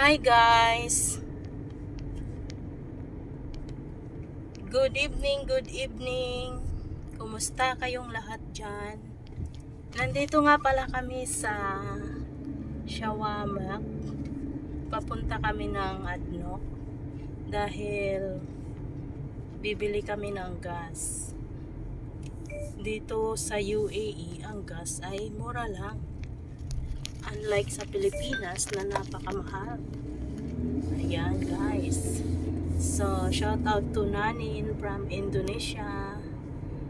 Hi guys! Good evening, good evening! Kumusta kayong lahat dyan? Nandito nga pala kami sa Shawamak. Papunta kami ng Adnok dahil bibili kami ng gas. Dito sa UAE, ang gas ay mura lang. Unlike sa Pilipinas na napakamahal. Ayan guys. So, shout out to Nanin from Indonesia.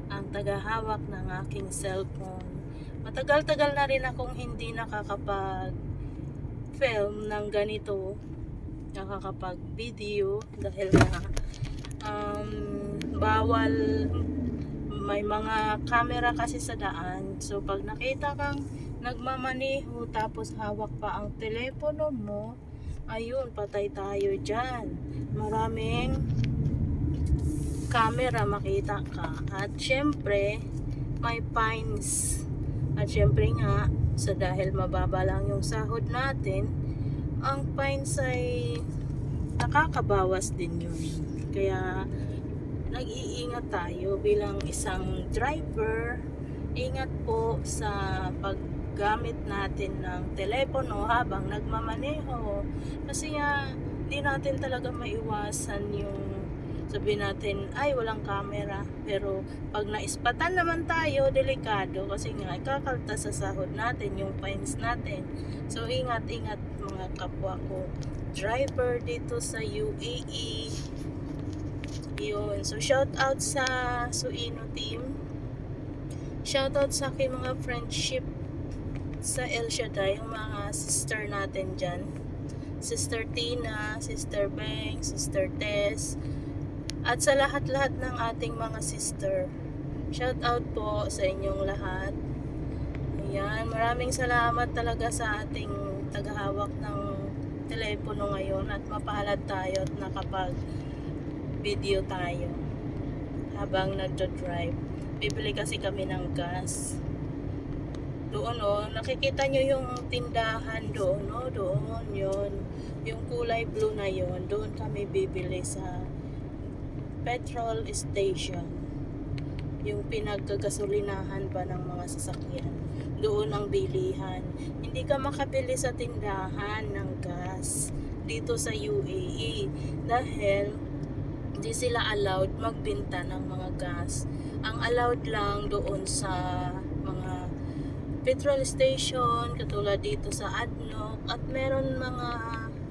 Ang tagahawak ng aking cellphone. Matagal-tagal na rin akong hindi nakakapag film ng ganito. Nakakapag video dahil na um, bawal may mga camera kasi sa daan. So, pag nakita kang nagmamaneho tapos hawak pa ang telepono mo, ayun, patay tayo dyan. Maraming camera makita ka. At syempre, may fines. At syempre nga, sa dahil mababa lang yung sahod natin, ang fines ay nakakabawas din yun. Kaya, nag-iingat tayo bilang isang driver. Ingat po sa paggamit natin ng telepono habang nagmamaneho. Kasi nga, di natin talaga maiwasan yung sabihin natin, ay walang camera. Pero pag naispatan naman tayo, delikado. Kasi nga, ikakalta sa sahod natin, yung fines natin. So, ingat-ingat mga kapwa ko. Driver dito sa UAE. Yun. So, shout out sa Suino team. Shout out sa aking mga friendship sa El Shaddai, yung mga sister natin dyan. Sister Tina, Sister Beng, Sister Tess, at sa lahat-lahat ng ating mga sister. Shout out po sa inyong lahat. Ayan, maraming salamat talaga sa ating tagahawak ng telepono ngayon at mapalad tayo at nakapag video tayo habang nagdo-drive. Bibili kasi kami ng gas. Doon oh, nakikita nyo yung tindahan doon, no? Doon, yun. Yung kulay blue na yun, doon kami bibili sa petrol station. Yung pinagkagasolinahan ba ng mga sasakyan. Doon ang bilihan. Hindi ka makabili sa tindahan ng gas dito sa UAE dahil hindi sila allowed magbenta ng mga gas. Ang allowed lang doon sa petrol station, katulad dito sa ADNOC, at meron mga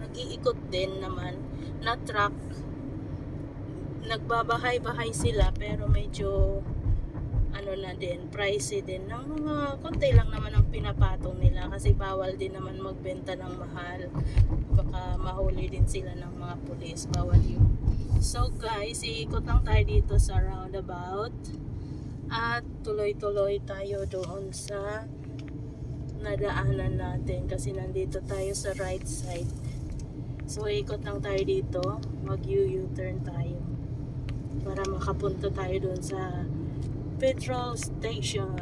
nag-iikot din naman na truck. Nagbabahay-bahay sila pero medyo ano na din, pricey din. Ng mga konti lang naman ang pinapatong nila kasi bawal din naman magbenta ng mahal. Baka mahuli din sila ng mga pulis bawal yun. So guys iikot lang tayo dito sa roundabout. At tuloy-tuloy tayo doon sa nadaanan natin kasi nandito tayo sa right side. So ikot lang tayo dito. Mag U-turn tayo. Para makapunta tayo doon sa petrol station.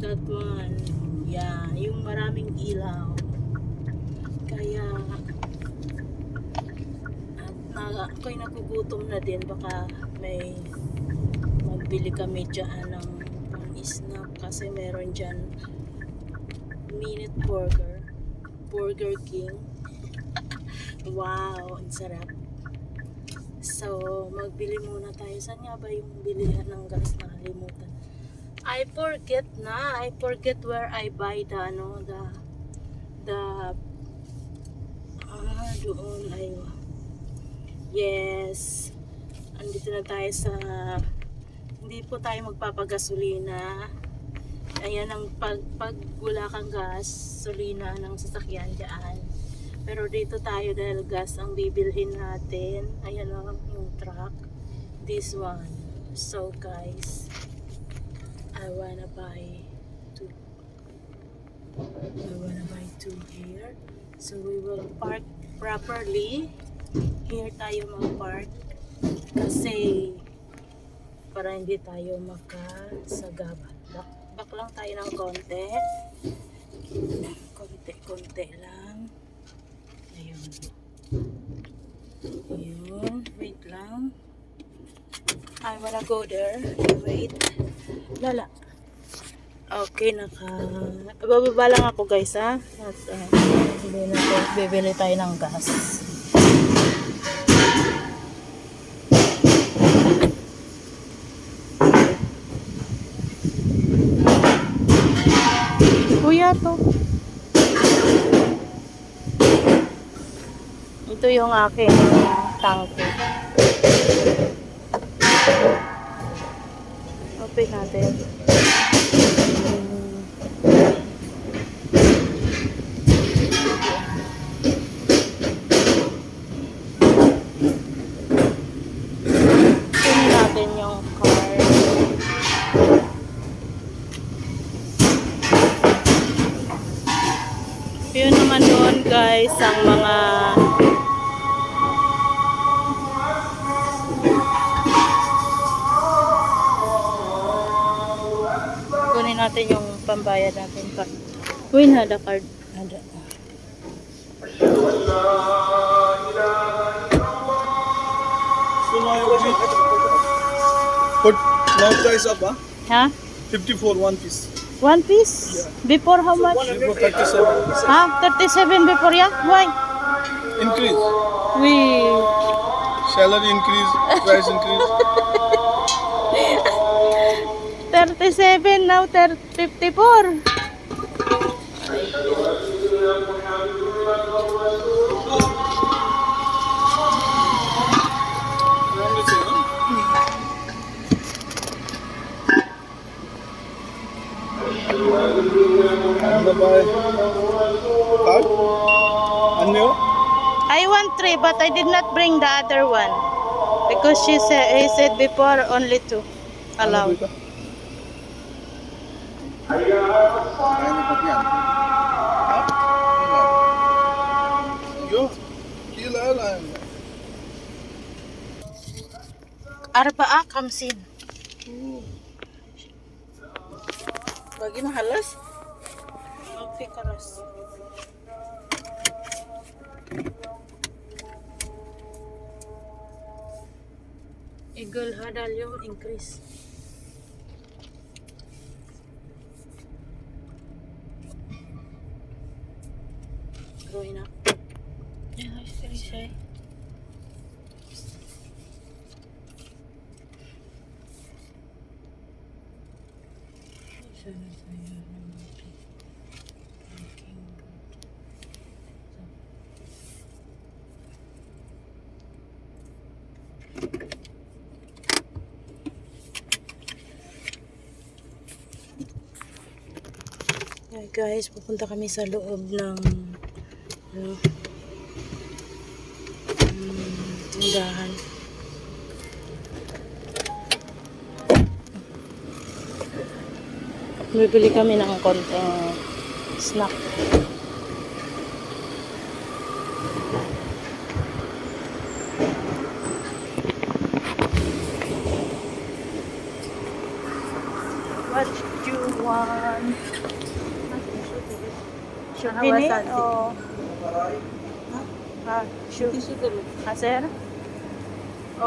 That one. Yeah, yung maraming ilaw. Kaya na, ako'y nagugutom na din. Baka may magbili kami dyan ng snack kasi meron dyan minute burger. Burger King. Wow ang sarap. So magbili muna tayo. Saan nga ba yung bilihan ng gas? Nakalimutan. I forget na. I forget where I buy the ano the the ah doon. Ay yes. Andito na tayo sa hindi po tayo magpapagasolina. Ayan ang pag, pag wala kang gas solina ng sasakyan dyan. Pero dito tayo dahil gas ang bibilhin natin. Ayan o yung truck. This one. So guys I wanna buy two. I wanna buy two here. So we will park properly. Here tayo mag-park kasi para hindi tayo makasagabat. Back, back lang tayo ng konti. Konti-konti lang. Yun, wait lang. I wanna go there. Wait. Lala. Okay, naka... Bababa lang ako guys ha. At uh, hindi na to. Bibili tayo ng gas. Kuya to. Ito yung aking tangke. Open natin. Kunin natin yung card. Yun naman doon guys, ang mga kunin natin yung pambayad natin card. Uy, nada card. You put now price up, huh? Ha? 54 one piece. One piece? Before how much? Before 37. Ha? 37 before yeah? Why? Increase. We Salary increase, price increase. 37 now 30, 54. Card. New. I want three but I did not bring the other one. Because she said, he said before only two allowed. Yo, deal airline. Arbaa kamsin. Bagi mahalas? Okay, karas. Eagle hadal increase. Growing up. Hi guys, pupunta kami sa loob ng ano, um, tindahan. Bibili kami ng konting snack. What you want? Shupini o... Ah, shup... Ah, sir? O...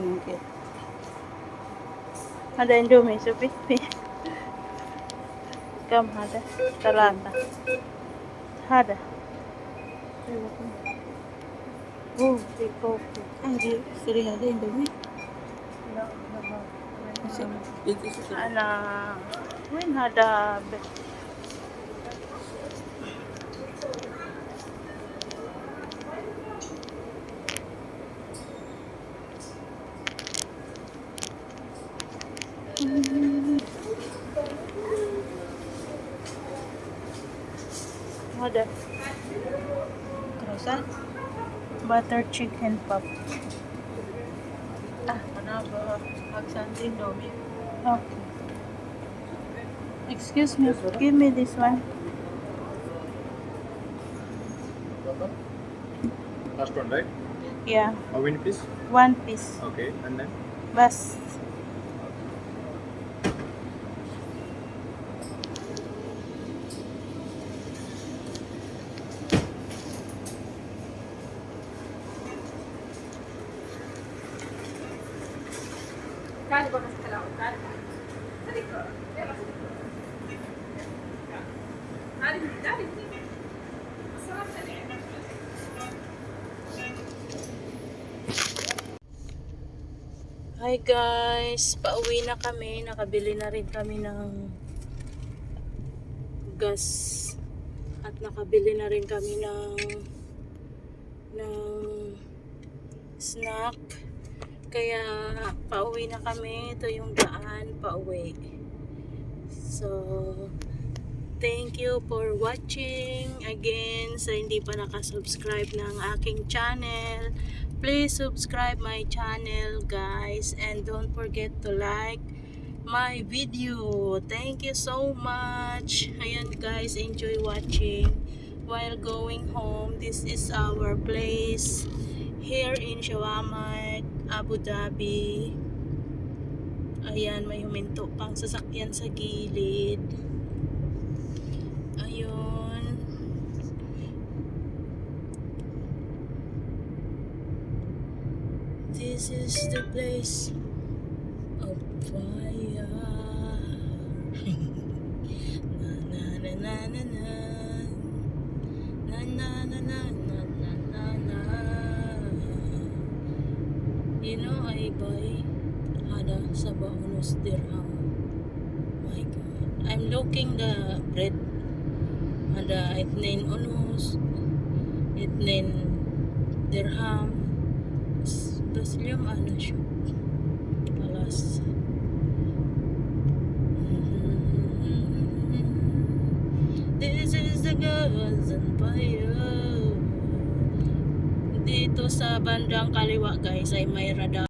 mungkin ada indomie supi kam ada telata ada Oh, di kopi. Sering ada nah, indomie. Win ada. Be- What the? Croissant? Butter chicken pop. Ah, Ano ba? Magsantin domi. okay. Excuse me, give me this one. Last one, right? Yeah, How many piece? one piece. Okay, and then Bas. Hi guys, pauwi na kami. Nakabili na rin kami ng gas. At nakabili na rin kami ng ng snack. Kaya pauwi na kami. Ito yung daan pauwi. So, thank you for watching again sa hindi pa nakasubscribe ng aking channel. Please subscribe my channel guys and don't forget to like my video. Thank you so much. Ayan guys, enjoy watching while going home. This is our place here in Shawamat, Abu Dhabi. Ayan, may huminto pang sasakyan sa gilid. Ayun. This is the place of fire. na na na na na na. Na na na na Sabaonos dirham. Oh my God. I'm looking the bread. And uh, itnain onos. Itnain dirham. Taslim ano siya. Alas. Mm-hmm. This is the God's Empire. Dito sa bandang kaliwa guys ay may radar.